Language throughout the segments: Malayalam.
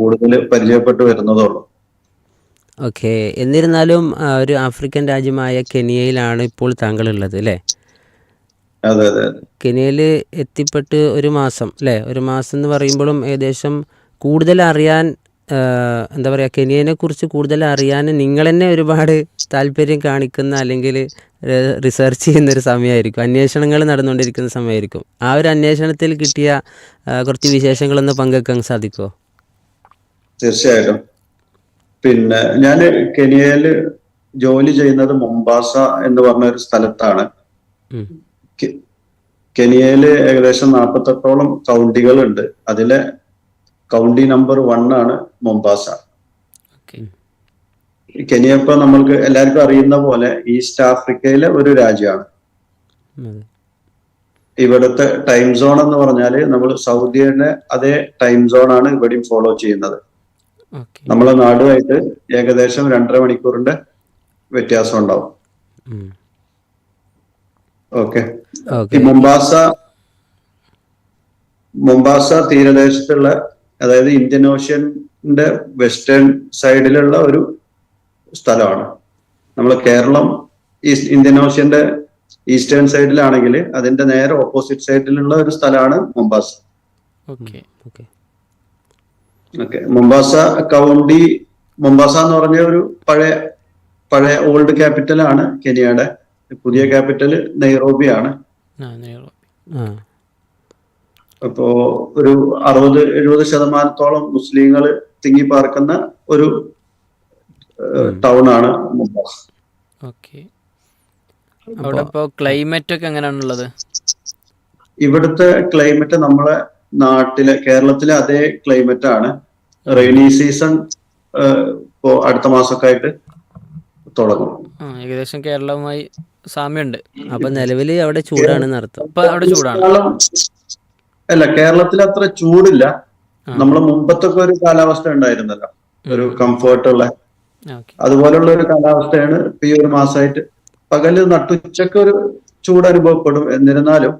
കൂടുതൽ പരിചയപ്പെട്ടു വരുന്നതുള്ളൂ ഓക്കെ. എന്നിരുന്നാലും ഒരു ആഫ്രിക്കൻ രാജ്യമായ കെനിയയിലാണ് ഇപ്പോൾ താങ്കൾ ഉള്ളത് അല്ലേ? അതെ അതെ കെനിയയിൽ എത്തിപ്പെട്ട് ഒരു മാസം അല്ലേ? ഒരു മാസം എന്ന് പറയുമ്പോഴും ഏകദേശം കൂടുതൽ അറിയാൻ എന്താ പറയുക കെനിയനെ കുറിച്ച് കൂടുതൽ അറിയാൻ നിങ്ങൾ തന്നെ ഒരുപാട് താല്പര്യം കാണിക്കുന്ന അല്ലെങ്കിൽ റിസർച്ച് ചെയ്യുന്ന ഒരു സമയമായിരിക്കും. അന്വേഷണങ്ങൾ നടന്നുകൊണ്ടിരിക്കുന്ന സമയമായിരിക്കും. ആ ഒരു അന്വേഷണത്തിൽ കിട്ടിയ കുറച്ച് വിശേഷങ്ങളൊന്ന് പങ്കുവെക്കാൻ സാധിക്കുമോ തീർച്ചയായിട്ടും. പിന്നെ ഞാൻ കെനിയയിൽ ജോലി ചെയ്യുന്നത് മുംബാസ എന്ന് പറഞ്ഞ ഒരു സ്ഥലത്താണ്. കെനിയയിൽ ഏകദേശം നാൽപ്പത്തെട്ടോളം കൗണ്ടികളുണ്ട്. അതിലെ കൗണ്ടി നമ്പർ വൺ ആണ് മുംബാസ. കെനിയ ഇപ്പൊ നമ്മൾക്ക് എല്ലാവർക്കും അറിയുന്ന പോലെ ഈസ്റ്റ് ആഫ്രിക്കയിലെ ഒരു രാജ്യമാണ്. ഇവിടുത്തെ ടൈം സോൺ എന്ന് പറഞ്ഞാൽ നമ്മൾ സൗദിയുടെ അതേ ടൈം സോൺ ആണ് ഇവിടെയും ഫോളോ ചെയ്യുന്നത്. നമ്മളെ നാടുമായിട്ട് ഏകദേശം രണ്ടര മണിക്കൂറിന്റെ വ്യത്യാസം ഉണ്ടാവും. ഓക്കെ. മുംബാസ ഈ മൊംബാസ മൊംബാസ തീരദേശത്തുള്ള അതായത് ഇന്ത്യൻ ഓഷ്യന്റെ വെസ്റ്റേൺ സൈഡിലുള്ള ഒരു സ്ഥലമാണ്. നമ്മൾ കേരളം ഈസ്റ്റ് ഇന്ത്യൻ ഓഷ്യന്റെ ഈസ്റ്റേൺ സൈഡിലാണെങ്കിൽ അതിന്റെ നേരെ ഓപ്പോസിറ്റ് സൈഡിലുള്ള ഒരു സ്ഥലമാണ് Mombasa. Okay okay. Okay. Mombasa county Mombasa എന്ന് പറഞ്ഞ ഒരു പഴയ പഴയ ഓൾഡ് ക്യാപിറ്റൽ ആണ് കെനിയയുടെ. പുതിയ ക്യാപിറ്റൽ നെയ്റോബി ആണ്. അപ്പോ ഒരു അറുപത് എഴുപത് ശതമാനത്തോളം മുസ്ലിങ്ങൾ തിങ്ങി പാർക്കുന്ന ഒരു ടൗൺ ആണ് മുംബൈ ഓക്കെ. അവിടെ ക്ലൈമറ്റ് ഒക്കെ എങ്ങനെയാണുള്ളത്? ഇവിടുത്തെ ക്ലൈമറ്റ് നമ്മളെ നാട്ടിലെ കേരളത്തിലെ അതേ ക്ലൈമറ്റ് ആണ്. റെയിനി സീസൺ ഇപ്പോ അടുത്ത മാസമൊക്കെ ആയിട്ട് തുടങ്ങും ഏകദേശം കേരളവുമായി സാമ്യമുണ്ട്. അപ്പൊ നിലവിൽ അവിടെ ചൂടാണ് അർത്ഥം. ഇപ്പൊ അവിടെ ചൂടാണ്. അല്ല കേരളത്തിൽ അത്ര ചൂടില്ല. നമ്മൾ മുമ്പത്തൊക്കെ ഒരു കാലാവസ്ഥ ഉണ്ടായിരുന്നല്ലോ. ഒരു കംഫർട്ടുള്ള ഉള്ള അതുപോലുള്ള ഒരു കാലാവസ്ഥയാണ് ഇപ്പൊ ഈ ഒരു മാസമായിട്ട്. പകൽ നട്ടുച്ചക്ക് ഒരു ചൂട് അനുഭവപ്പെടും എന്നിരുന്നാലും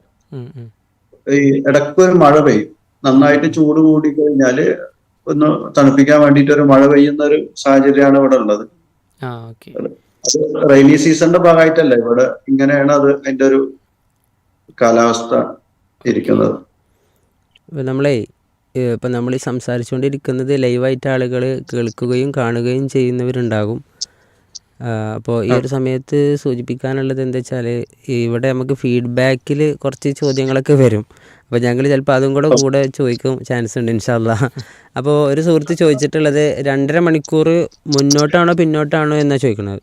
ഈ ഇടയ്ക്ക് ഒരു മഴ പെയ്യും. നന്നായിട്ട് ചൂട് കൂടി കഴിഞ്ഞാൽ ഒന്ന് തണുപ്പിക്കാൻ വേണ്ടിയിട്ട് ഒരു മഴ പെയ്യുന്ന ഒരു സാഹചര്യമാണ് ഇവിടെ ഉള്ളത്. അത് റെയിനി സീസണിന്റെ ഭാഗമായിട്ടല്ല ഇവിടെ ഇങ്ങനെയാണ് അത് അതിന്റെ ഒരു കാലാവസ്ഥ ഇരിക്കുന്നത്. നമ്മളെ ഇപ്പം നമ്മൾ സംസാരിച്ചുകൊണ്ടിരിക്കുന്നത് ലൈവായിട്ട് ആളുകൾ കേൾക്കുകയും കാണുകയും ചെയ്യുന്നവരുണ്ടാകും. അപ്പോൾ ഈ ഒരു സമയത്ത് സൂചിപ്പിക്കാനുള്ളത് എന്താ വെച്ചാൽ ഇവിടെ നമുക്ക് ഫീഡ്ബാക്കിൽ കുറച്ച് ചോദ്യങ്ങളൊക്കെ വരും. അപ്പോൾ ഞങ്ങൾ ചിലപ്പോൾ അതും കൂടെ കൂടെ ചോദിക്കും ചാൻസ് ഉണ്ട് ഇൻഷാല്ല അപ്പോൾ ഒരു സുഹൃത്ത് ചോദിച്ചിട്ടുള്ളത് രണ്ടര മണിക്കൂർ മുന്നോട്ടാണോ പിന്നോട്ടാണോ എന്നാണ് ചോദിക്കുന്നത്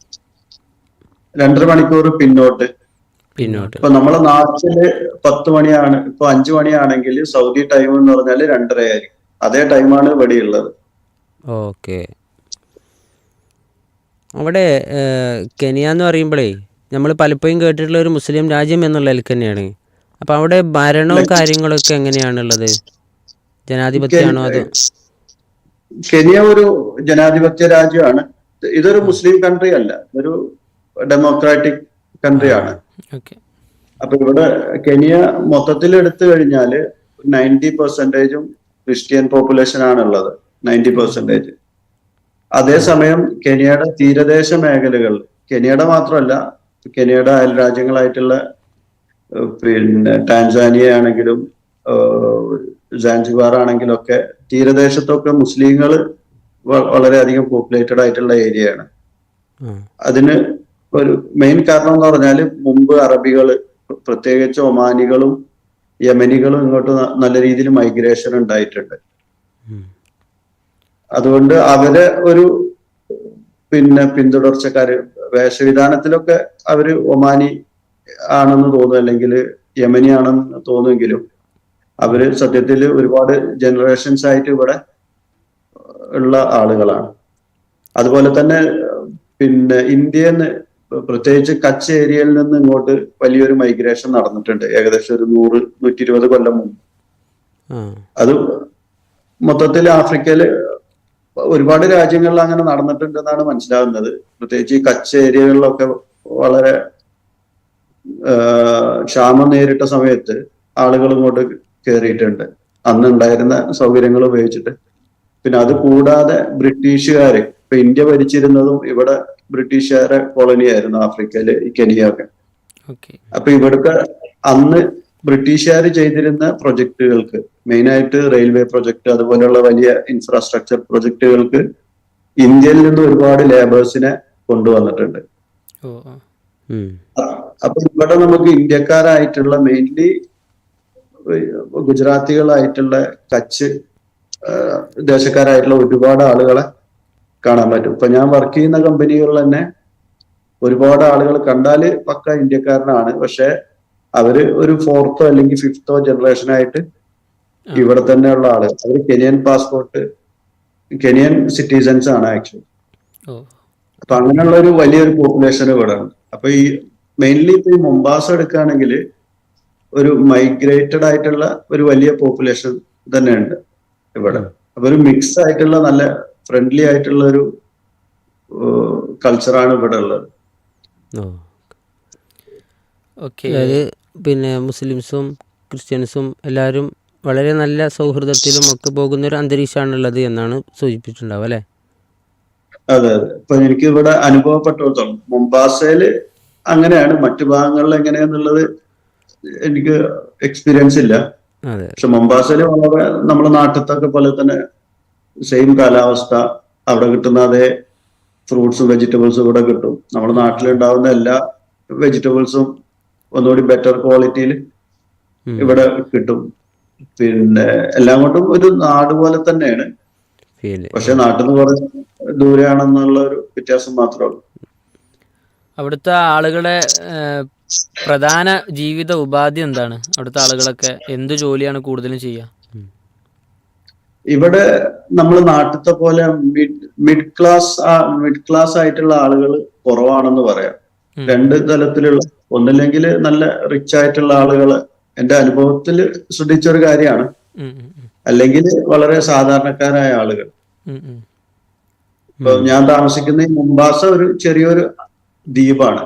രണ്ടര മണിക്കൂർ പിന്നോട്ട്. പിന്നോട്ട്. ഇപ്പൊ നമ്മളെ നാട്ടിൽ പത്ത് മണിയാണ് ഇപ്പൊ അഞ്ചു മണിയാണെങ്കിൽ സൗദി ടൈം എന്ന് പറഞ്ഞാൽ രണ്ടര ആയിരിക്കും അതേ ടൈമാണ് ഇവിടെ ഉള്ളത് ഓക്കെ. അവിടെ കെനിയ എന്ന് പറയുമ്പോഴേ നമ്മൾ പലപ്പോഴും കേട്ടിട്ടുള്ള ഒരു മുസ്ലിം രാജ്യം എന്നുള്ള നിലയ്ക്ക് തന്നെയാണ്. അപ്പം അവിടെ ഭരണവും കാര്യങ്ങളൊക്കെ എങ്ങനെയാണുള്ളത്? ജനാധിപത്യമാണോ അത്? കെനിയ ഒരു ജനാധിപത്യ രാജ്യമാണ്. ഇതൊരു മുസ്ലിം കൺട്രി അല്ല ഒരു ഡെമോക്രാറ്റിക് കൺട്രിയാണ് ആണ്. അപ്പൊ ഇവിടെ കെനിയ മൊത്തത്തിൽ എടുത്തു കഴിഞ്ഞാൽ നയന്റി പെർസെന്റേജും ക്രിസ്ത്യൻ പോപ്പുലേഷൻ ആണുള്ളത് നയന്റി പെർസെന്റേജ് അതേസമയം കെനിയയുടെ തീരദേശ മേഖലകൾ കെനിയയുടെ മാത്രമല്ല കെനിയയുടെ അയൽ രാജ്യങ്ങളായിട്ടുള്ള പിന്നെ ടാൻസാനിയ ആണെങ്കിലും ജാൻസിബാർ ആണെങ്കിലും ഒക്കെ തീരദേശത്തൊക്കെ മുസ്ലിങ്ങൾ വളരെയധികം പോപ്പുലേറ്റഡ് ആയിട്ടുള്ള ഏരിയയാണ് അതിന് ഒരു മെയിൻ കാരണം എന്ന് പറഞ്ഞാൽ മുമ്പ് അറബികൾ പ്രത്യേകിച്ച് ഒമാനികളും യമനികളും ഇങ്ങോട്ട് നല്ല രീതിയിൽ മൈഗ്രേഷൻ ഉണ്ടായിട്ടുണ്ട്. അതുകൊണ്ട് അവരെ ഒരു പിന്നെ പിന്തുടർച്ചക്കാര് വേഷവിധാനത്തിലൊക്കെ അവർ ഒമാനി ആണെന്ന് തോന്നും അല്ലെങ്കിൽ യമനി ആണെന്ന് തോന്നുമെങ്കിലും അവർ സത്യത്തിൽ ഒരുപാട് ജനറേഷൻസ് ആയിട്ട് ഇവിടെ ഉള്ള ആളുകളാണ്. അതുപോലെ തന്നെ പിന്നെ ഇന്ത്യ പ്രത്യേകിച്ച് കച്ച് ഏരിയയിൽ നിന്ന് ഇങ്ങോട്ട് വലിയൊരു മൈഗ്രേഷൻ നടന്നിട്ടുണ്ട്. ഏകദേശം ഒരു നൂറ് നൂറ്റി ഇരുപത് കൊല്ലം മുമ്പ്. അത് മൊത്തത്തിൽ ആഫ്രിക്കയിൽ ഒരുപാട് രാജ്യങ്ങളിൽ അങ്ങനെ നടന്നിട്ടുണ്ടെന്നാണ് മനസ്സിലാകുന്നത്. പ്രത്യേകിച്ച് ഈ കച്ച് ഏരിയകളിലൊക്കെ വളരെ ക്ഷാമം നേരിട്ട സമയത്ത് ആളുകൾ ഇങ്ങോട്ട് കയറിയിട്ടുണ്ട് അന്ന് ഉണ്ടായിരുന്ന സൗകര്യങ്ങൾ ഉപയോഗിച്ചിട്ട്. പിന്നെ അത് കൂടാതെ ബ്രിട്ടീഷുകാര് ഇപ്പൊ ഇന്ത്യ ഭരിച്ചിരുന്നതും ഇവിടെ ബ്രിട്ടീഷുകാരെ കോളനി ആയിരുന്നു ആഫ്രിക്കയിൽ ഈ കെനിയ ഒക്കെ ഓക്കെ. അപ്പൊ ഇവിടുത്തെ അന്ന് ബ്രിട്ടീഷുകാർ ചെയ്തിരുന്ന പ്രൊജക്ടുകൾക്ക് മെയിനായിട്ട് റെയിൽവേ പ്രൊജക്ട് അതുപോലെയുള്ള വലിയ ഇൻഫ്രാസ്ട്രക്ചർ പ്രൊജക്ടുകൾക്ക് ഇന്ത്യയിൽ നിന്ന് ഒരുപാട് ലേബേഴ്സിനെ കൊണ്ടുവന്നിട്ടുണ്ട്. അപ്പൊ ഇവിടെ നമുക്ക് ഇന്ത്യക്കാരായിട്ടുള്ള മെയിൻലി ഗുജറാത്തികളായിട്ടുള്ള കച്ച് ദേശക്കാരായിട്ടുള്ള ഒരുപാട് ആളുകളെ കാണാൻ പറ്റും. ഇപ്പൊ ഞാൻ വർക്ക് ചെയ്യുന്ന കമ്പനികളിൽ തന്നെ ഒരുപാട് ആളുകൾ കണ്ടാൽ പക്ക ഇന്ത്യക്കാരനാണ്. പക്ഷെ അവർ ഒരു ഫോർത്തോ അല്ലെങ്കിൽ ഫിഫ്തോ ജനറേഷൻ ആയിട്ട് ഇവിടെ തന്നെയുള്ള ആൾ. അവർ കെനിയൻ പാസ്പോർട്ട് കെനിയൻ സിറ്റിസൺസ് ആണ് ആക്ച്വലി അപ്പൊ അങ്ങനെയുള്ള ഒരു വലിയൊരു പോപ്പുലേഷൻ ഇവിടെ ഉണ്ട്. അപ്പൊ ഈ മെയിൻലി ഇപ്പൊ ഈ മുംബാസ എടുക്കുകയാണെങ്കിൽ ഒരു മൈഗ്രേറ്റഡ് ആയിട്ടുള്ള ഒരു വലിയ പോപ്പുലേഷൻ തന്നെയുണ്ട് ഇവിടെ. അപ്പൊ ഒരു മിക്സ് ആയിട്ടുള്ള നല്ല ഫ്രണ്ട്ലി ആയിട്ടുള്ള ഒരു കൾച്ചറാണ് ഇവിടെ ഉള്ളത്. ഓക്കെ. അതായത് പിന്നെ മുസ്ലിംസും ക്രിസ്ത്യൻസും എല്ലാവരും വളരെ നല്ല സൗഹൃദത്തിലും ഒക്കെ പോകുന്ന ഒരു അന്തരീക്ഷമാണുള്ളത് എന്നാണ് സൂചിപ്പിച്ചിട്ടുണ്ടാവും അല്ലേ? അതെ അതെ. ഇപ്പൊ എനിക്ക് ഇവിടെ അനുഭവപ്പെട്ടിടത്തോളം മുംബാസയിൽ അങ്ങനെയാണ് മറ്റു ഭാഗങ്ങളിൽ എങ്ങനെയാന്നുള്ളത് എനിക്ക് എക്സ്പീരിയൻസ് ഇല്ല. അതെ. പക്ഷെ മുംബാസയിൽ വളരെ നമ്മുടെ നാട്ടിലത്തൊക്കെ പോലെ തന്നെ സെയിം കാലാവസ്ഥ അവിടെ കിട്ടുന്ന അതേ ഫ്രൂട്ട്സും വെജിറ്റബിൾസും ഇവിടെ കിട്ടും. നമ്മുടെ നാട്ടിലുണ്ടാവുന്ന എല്ലാ വെജിറ്റബിൾസും ഒന്നുകൂടി ബെറ്റർ ക്വാളിറ്റിയിൽ. ഇവിടെ കിട്ടും. പിന്നെ എല്ലാം കൊണ്ടും ഒരു നാട് പോലെ തന്നെയാണ്. പക്ഷെ നാട്ടിൽ നിന്ന് കുറച്ച് ദൂരെയാണെന്നുള്ള ഒരു വ്യത്യാസം മാത്രമേ ഉള്ളൂ. അവിടുത്തെ ആളുകളെ പ്രധാന ജീവിത ഉപാധി എന്താണ്? അവിടുത്തെ ആളുകളൊക്കെ എന്ത് ജോലിയാണ് കൂടുതലും ചെയ്യുക? ഇവിടെ നമ്മൾ നാട്ടിലത്തെ പോലെ mid mid class mid class ആയിട്ടുള്ള ആളുകൾ കുറവാണെന്ന് പറയാം. രണ്ട് തലത്തിലുള്ള ഒന്നില്ലെങ്കിൽ നല്ല റിച്ച് ആയിട്ടുള്ള ആളുകൾ എന്റെ അനുഭവത്തിൽ ശ്രദ്ധിച്ച ഒരു കാര്യമാണ് അല്ലെങ്കിൽ വളരെ സാധാരണക്കാരായ ആളുകൾ. ഇപ്പൊ ഞാൻ താമസിക്കുന്ന മുംബാസ ഒരു ചെറിയൊരു ദ്വീപാണ്.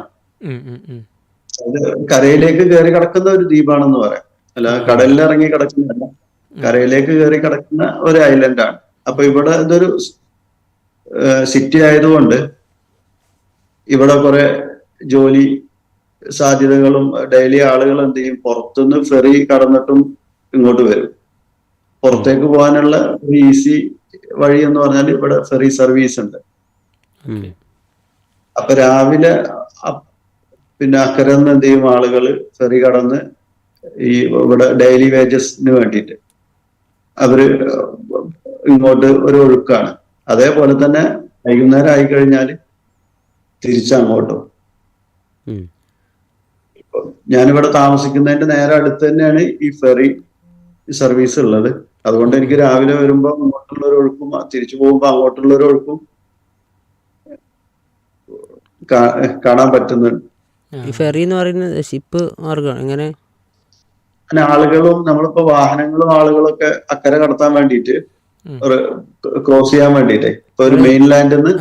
അത് കരയിലേക്ക് കയറി കിടക്കുന്ന ഒരു ദ്വീപാണെന്ന് പറയാം. അല്ല കടലിൽ ഇറങ്ങി കിടക്കുന്നതല്ല കരയിലേക്ക് കയറി കിടക്കുന്ന ഒരു ഐലൻഡാണ്. അപ്പൊ ഇവിടെ ഇതൊരു സിറ്റി ആയതുകൊണ്ട് ഇവിടെ കുറെ ജോലി സാധ്യതകളും ഡെയിലി ആളുകൾ എന്ത് ചെയ്യും? പുറത്തുനിന്ന് ഫെറി കടന്നിട്ടും ഇങ്ങോട്ട് വരും. പുറത്തേക്ക് പോകാനുള്ള ഒരു ഈസി വഴി എന്ന് പറഞ്ഞാൽ ഇവിടെ ഫെറി സർവീസ് ഉണ്ട്. അപ്പൊ രാവിലെ പിന്നെ അക്കരെ നിന്ന് എന്ത് ചെയ്യും? ആളുകൾ ഫെറി കടന്ന് ഈ ഇവിടെ ഡെയിലി വേജസിന് വേണ്ടിയിട്ട് അവർ ഇങ്ങോട്ട് ഒരു ഒഴുക്കാണ്. അതേപോലെ തന്നെ വൈകുന്നേരം ആയി കഴിഞ്ഞാൽ തിരിച്ചങ്ങോട്ടും. ഞാനിവിടെ താമസിക്കുന്നതിന്റെ നേരെ അടുത്ത് തന്നെയാണ് ഈ ഫെറി സർവീസ് ഉള്ളത്. അതുകൊണ്ട് എനിക്ക് രാവിലെ വരുമ്പോൾ അങ്ങോട്ടുള്ള ഒരു ഒഴുക്കും തിരിച്ചു പോകുമ്പോ അങ്ങോട്ടുള്ള ഒരു ഒഴുക്കും കാണാൻ പറ്റുന്നുണ്ട് ഈ ഫെറി എന്ന് പറയുന്നത് ഷിപ്പ് മാർഗമാണ് എങ്ങനെ? അങ്ങനെ ആളുകളും നമ്മളിപ്പോ വാഹനങ്ങളും ആളുകളൊക്കെ അക്കരെ കടത്താൻ വേണ്ടിയിട്ട് ക്രോസ് ചെയ്യാൻ വേണ്ടിയിട്ട്. ഇപ്പൊ ഒരു മെയിൻ ലാൻഡിൽ നിന്ന്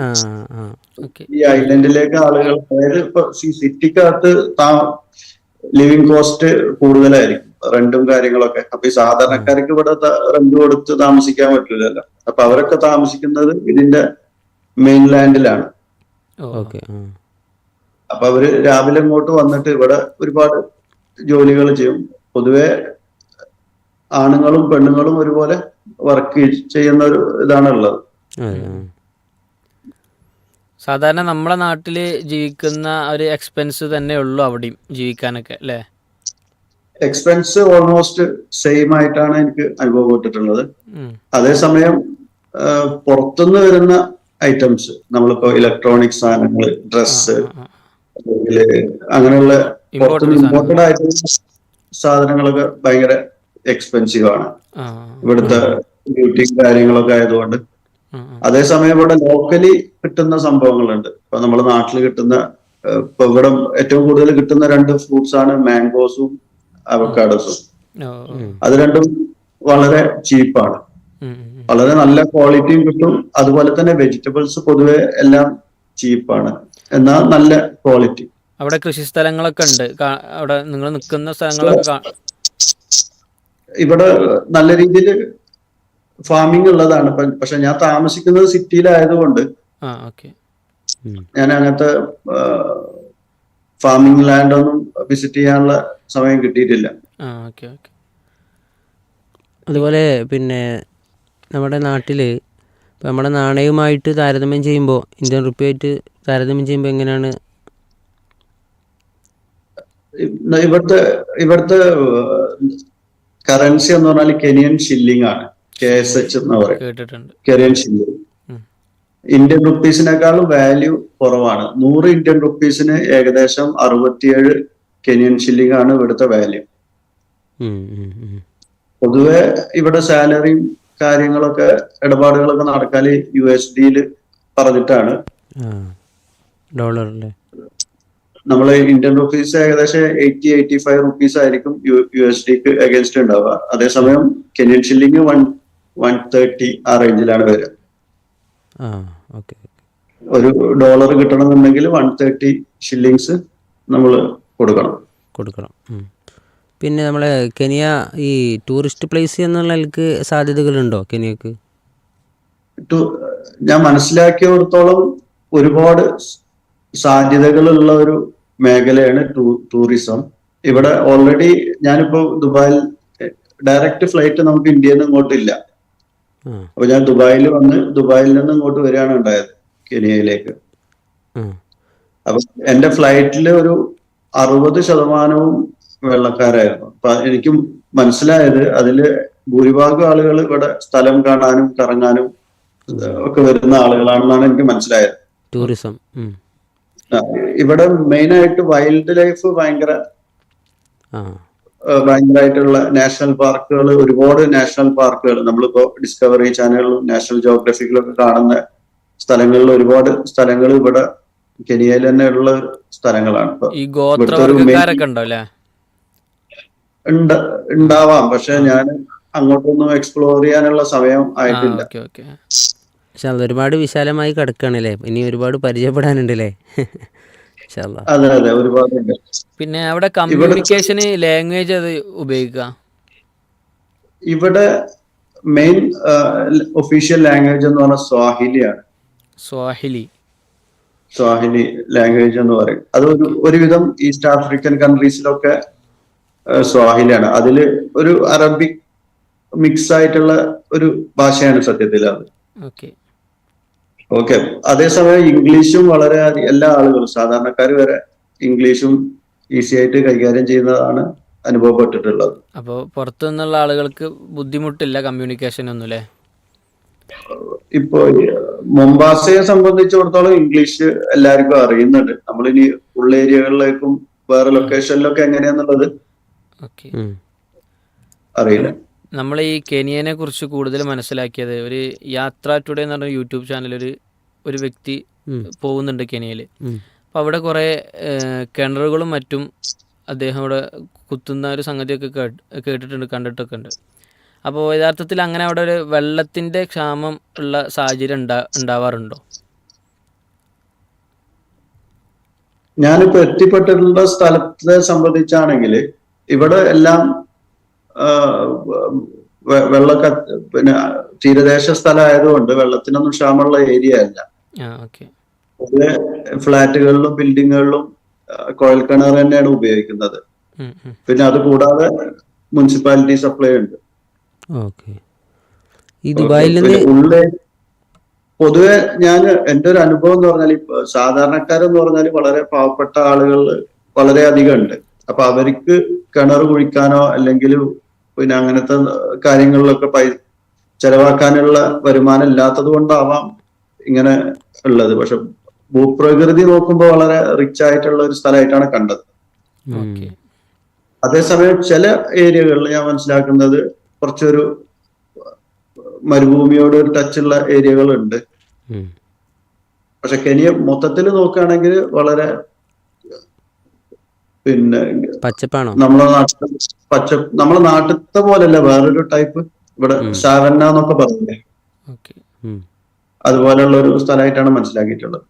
ഈ ഐലൻഡിലേക്ക് ആളുകൾ അതായത് ഇപ്പൊ സിറ്റിക്കകത്ത് ലിവിങ് കോസ്റ്റ് കൂടുതലായിരിക്കും. റെന്റും കാര്യങ്ങളൊക്കെ. അപ്പൊ ഈ സാധാരണക്കാർക്ക് ഇവിടെ റെന്റ് കൊടുത്ത് താമസിക്കാൻ പറ്റില്ലല്ലോ. അപ്പൊ അവരൊക്കെ താമസിക്കുന്നത് ഇതിന്റെ മെയിൻ ലാൻഡിലാണ്. അപ്പൊ അവർ രാവിലെ ഇങ്ങോട്ട് വന്നിട്ട് ഇവിടെ ഒരുപാട് ജോലികൾ ചെയ്യും. പൊതുവെ ആണുങ്ങളും പെണ്ണുങ്ങളും ഒരുപോലെ വർക്ക് ചെയ്യുന്ന ഒരു ഇതാണ് ഉള്ളത് അതെ. ആ. സാധാരണ നമ്മുടെ നാട്ടിൽ ജീവിക്കുന്ന ഒരു എക്സ്പെൻസ് തന്നെ ഉള്ളൂ അവിടെയും ജീവിക്കാനൊക്കെ അല്ലേ എക്സ്പെൻസ് ഓൾമോസ്റ്റ് സെയിം ആയിട്ടാണ് എനിക്ക് അനുഭവപ്പെട്ടിട്ടുള്ളത് അതേസമയം പുറത്തുനിന്ന് വരുന്ന ഐറ്റംസ് നമ്മളിപ്പോ ഇലക്ട്രോണിക് സാധനങ്ങൾ ഡ്രസ്സ്. അല്ലെങ്കിൽ അങ്ങനെയുള്ള പുറത്തുനിന്ന്. ഇമ്പോർട്ടഡ് ആയിട്ടുള്ള സാധനങ്ങളൊക്കെ ഭയങ്കര എക്സ്പെൻസീവ് ആണ് ഇവിടുത്തെ ബ്യൂട്ടി കാര്യങ്ങളൊക്കെ ആയതുകൊണ്ട്. അതേസമയം ഇവിടെ ലോക്കലി കിട്ടുന്ന സംഭവങ്ങളുണ്ട്. ഇപ്പൊ നമ്മുടെ നാട്ടിൽ കിട്ടുന്ന ഇപ്പൊ ഇവിടെ ഏറ്റവും കൂടുതൽ കിട്ടുന്ന രണ്ട് ഫ്രൂട്ട്സ് ആണ് മാംഗോസും അവക്കാഡോസും. അത് രണ്ടും വളരെ ചീപ്പാണ്. വളരെ നല്ല ക്വാളിറ്റിയും കിട്ടും. അതുപോലെ തന്നെ വെജിറ്റബിൾസ് പൊതുവെ എല്ലാം ചീപ്പാണ് എന്നാൽ നല്ല ക്വാളിറ്റി അവിടെ കൃഷി സ്ഥലങ്ങളൊക്കെ ഉണ്ട്. അവിടെ നിങ്ങൾ നിൽക്കുന്ന സ്ഥലങ്ങളൊക്കെ ഇവിടെ നല്ല രീതിയിൽ ഫാമിംഗ് ഉള്ളതാണ്. പക്ഷെ ഞാൻ താമസിക്കുന്നത് സിറ്റിയിലായതുകൊണ്ട് ആ ഓക്കെ. ഞാൻ അങ്ങനത്തെ ഫാമിംഗ് ലാൻഡ് ഒന്നും വിസിറ്റ് ചെയ്യാനുള്ള സമയം കിട്ടിയിട്ടില്ല. ആ ഓക്കെ ഓക്കെ. അതുപോലെ പിന്നെ നമ്മുടെ നാട്ടിൽ ഇപ്പം നമ്മുടെ നാണയവുമായിട്ട് താരതമ്യം ചെയ്യുമ്പോൾ ഇന്ത്യൻ റുപ്പിയായിട്ട് താരതമ്യം ചെയ്യുമ്പോൾ എങ്ങനെയാണ്? ഇവിടുത്തെ ഇവിടുത്തെ കറൻസി എന്ന് പറഞ്ഞാൽ കെനിയൻ ഷില്ലിംഗ് ആണ്. കെ എസ് എച്ച് എന്ന് പറയും കേട്ടിട്ടുണ്ട് കെനിയൻ ഷില്ലിംഗ് ഇന്ത്യൻ റുപ്പീസിനേക്കാളും വാല്യൂ കുറവാണ്. നൂറ് ഇന്ത്യൻ റുപ്പീസിന് ഏകദേശം അറുപത്തിയേഴ് കെനിയൻ ഷില്ലിംഗ് ആണ് ഇവിടുത്തെ വാല്യൂ. പൊതുവെ ഇവിടെ സാലറിയും കാര്യങ്ങളൊക്കെ ഇടപാടുകളൊക്കെ നടക്കാൻ യു എസ് ഡിയിൽ പറഞ്ഞിട്ടാണ്. ഡോളറിൽ നമ്മൾ ഇന്ത്യൻ റുപ്പീസ് ഏകദേശം എയ്റ്റി എയ്റ്റി ഫൈവ് റുപ്പീസ് ആയിരിക്കും യു എസ് ഡിക്ക് അഗേൻസ്റ്റ് ഉണ്ടാവുക. അതേസമയം Kenyan shilling one one thirty ആ റേഞ്ചിലാണ് വരിക. ഒരു ഡോളർ കിട്ടണമെന്നുണ്ടെങ്കിൽ വൺ തേർട്ടി ഷില്ലിങ്സ് നമ്മൾ കൊടുക്കണം. കൊടുക്കണം. പിന്നെ നമ്മളെ കെനിയ ഈ ടൂറിസ്റ്റ് പ്ലേസ് എന്നുള്ള നിലയ്ക്ക് സാധ്യതകളുണ്ടോ കെനിയക്ക്? ഞാൻ മനസ്സിലാക്കിയിടത്തോളം ഒരുപാട് സാധ്യതകളുള്ള ഒരു മേഖലയാണ് ടൂറിസം ഇവിടെ ഓൾറെഡി ഞാനിപ്പോ ദുബായിൽ ഡയറക്റ്റ് ഫ്ലൈറ്റ് നമുക്ക് ഇന്ത്യയിൽ നിന്ന് ഇങ്ങോട്ടില്ല. അപ്പൊ ഞാൻ ദുബായിൽ വന്ന് ദുബായിൽ നിന്ന് ഇങ്ങോട്ട് വരികയാണ് ഉണ്ടായത് കെനിയയിലേക്ക്. അപ്പൊ എന്റെ ഫ്ലൈറ്റിൽ ഒരു അറുപത് ശതമാനവും വെള്ളക്കാരായിരുന്നു. അപ്പൊ എനിക്ക് മനസ്സിലായത് അതിൽ ഭൂരിഭാഗം ആളുകൾ ഇവിടെ സ്ഥലം കാണാനും കറങ്ങാനും ഒക്കെ വരുന്ന ആളുകളാണെന്നാണ് എനിക്ക് മനസ്സിലായത്. ടൂറിസം ഇവിടെ മെയിൻ ആയിട്ട് വൈൽഡ് ലൈഫ് ഭയങ്കര ഭയങ്കരമായിട്ടുള്ള നാഷണൽ പാർക്കുകൾ ഒരുപാട് നാഷണൽ പാർക്കുകൾ നമ്മളിപ്പോ ഡിസ്കവറി ചാനലിലും നാഷണൽ ജോഗ്രഫിക്കിലൊക്കെ കാണുന്ന സ്ഥലങ്ങളിൽ ഒരുപാട് സ്ഥലങ്ങൾ ഇവിടെ കെനിയയിൽ തന്നെ ഉള്ള സ്ഥലങ്ങളാണ്. ഉണ്ടാവാം. പക്ഷെ ഞാൻ അങ്ങോട്ടൊന്നും എക്സ്പ്ലോർ ചെയ്യാനുള്ള സമയം ആയിട്ടില്ല. പക്ഷെ അത് ഒരുപാട് വിശാലമായി കിടക്കുകയാണല്ലേ ഇനി ഒരുപാട് പരിചയപ്പെടാനുണ്ടല്ലേ പിന്നെ അവിടെ കമ്മ്യൂണിക്കേഷന് ലാംഗ്വേജ് അത് ഉപയോഗിക്കുക ഇവിടെ മെയിൻ ഒഫീഷ്യൽ ലാംഗ്വേജ് എന്ന് പറഞ്ഞാൽ സ്വാഹിലിയാണ്. സ്വാഹിലി. സ്വാഹിലി ലാംഗ്വേജ് എന്ന് പറയും. അത് ഒരു ഒരുവിധം ഈസ്റ്റ് ആഫ്രിക്കൻ കൺട്രീസിലൊക്കെ സ്വാഹിലി സ്വാഹിലിയാണ്. അതിൽ ഒരു അറബിക് മിക്സ് ആയിട്ടുള്ള ഒരു ഭാഷയാണ് സത്യത്തിൽ അത്. ഓക്കെ. ഓക്കെ അതേസമയം ഇംഗ്ലീഷും വളരെ എല്ലാ ആളുകളും സാധാരണക്കാർ വരെ ഇംഗ്ലീഷും ഈസി ആയിട്ട് കൈകാര്യം ചെയ്യുന്നതാണ് അനുഭവപ്പെട്ടിട്ടുള്ളത്. അപ്പോൾ പുറത്തു നിന്നുള്ള ആളുകൾക്ക് ബുദ്ധിമുട്ടില്ല കമ്മ്യൂണിക്കേഷൻ ഒന്നും അല്ലേ ഇപ്പോ മുംബാസയെ സംബന്ധിച്ചിടത്തോളം ഇംഗ്ലീഷ് എല്ലാവർക്കും അറിയുന്നുണ്ട്. നമ്മളിനി ഉള്ള ഏരിയകളിലേക്കും വേറെ ലൊക്കേഷനിലൊക്കെ എങ്ങനെയാന്നുള്ളത്. അറിയില്ല. നമ്മൾ ഈ കെനിയനെ കുറിച്ച് കൂടുതൽ മനസ്സിലാക്കിയത് ഒരു യാത്ര ടുഡേ എന്ന് പറഞ്ഞ യൂട്യൂബ് ചാനൽ ഒരു ഒരു വ്യക്തി. പോകുന്നുണ്ട് കെനിയയിൽ. അപ്പം അപ്പോൾ അവിടെ കുറേ കിണറുകളും മറ്റും അദ്ദേഹം അവിടെ കുത്തുന്ന ഒരു സംഗതിയൊക്കെ കേട്ട് കേട്ടിട്ടുണ്ട് കണ്ടിട്ടൊക്കെ ഉണ്ട്. അപ്പോൾ യഥാർത്ഥത്തിൽ അങ്ങനെ അവിടെ ഒരു വെള്ളത്തിന്റെ ക്ഷാമം ഉള്ള സാഹചര്യം ഉണ്ടാ ഉണ്ടാവാറുണ്ടോ? ഞാനിപ്പോൾ എത്തിപ്പെട്ടിട്ടുള്ള സ്ഥലത്തെ സംബന്ധിച്ചാണെങ്കിൽ ഇവിടെ എല്ലാം വെള്ളക്ക പിന്നെ തീരദേശ സ്ഥലമായതുകൊണ്ട് വെള്ളത്തിനൊന്നും ക്ഷാമമുള്ള ഏരിയ അല്ല. പൊതുവെ ഫ്ലാറ്റുകളിലും ബിൽഡിങ്ങുകളിലും കോയൽ കുഴൽക്കിണർ തന്നെയാണ് ഉപയോഗിക്കുന്നത്. പിന്നെ അത് കൂടാതെ മുനിസിപ്പാലിറ്റി സപ്ലൈ ഉണ്ട്. ഓക്കെ. ഈ ദുബായിൽ പൊതുവെ ഞാൻ എന്റെ ഒരു അനുഭവം എന്ന് പറഞ്ഞാൽ സാധാരണക്കാരെന്ന് പറഞ്ഞാൽ വളരെ പാവപ്പെട്ട ആളുകൾ വളരെ അധികം ഉണ്ട്. അപ്പൊ അവർക്ക് കിണർ കുഴിക്കാനോ അല്ലെങ്കിൽ പിന്നെ അങ്ങനത്തെ കാര്യങ്ങളിലൊക്കെ പൈ ചെലവാക്കാനുള്ള വരുമാനം ഇല്ലാത്തത് കൊണ്ടാവാം ഇങ്ങനെ ഉള്ളത്. പക്ഷെ ഭൂപ്രകൃതി നോക്കുമ്പോൾ വളരെ റിച്ച് ആയിട്ടുള്ള ഒരു സ്ഥലമായിട്ടാണ് കണ്ടത്. അതേസമയം ചില ഏരിയകളിൽ ഞാൻ മനസ്സിലാക്കുന്നത് കുറച്ചൊരു മരുഭൂമിയോട് ഒരു ടച്ചുള്ള ഏരിയകളുണ്ട്. പക്ഷെ കെനിയ മൊത്തത്തിൽ നോക്കുകയാണെങ്കിൽ വളരെ പിന്നെ പച്ചപ്പാണോ? നമ്മളെ നാട്ടിൽ പച്ച നമ്മളെ നാട്ടിലത്തെ പോലല്ല വേറൊരു ടൈപ്പ് ഇവിടെ ശാവന്ന എന്നൊക്കെ പറഞ്ഞില്ലേ ഓക്കെ. അതുപോലെയുള്ള ഒരു സ്ഥലമായിട്ടാണ് മനസ്സിലാക്കിയിട്ടുള്ളത്.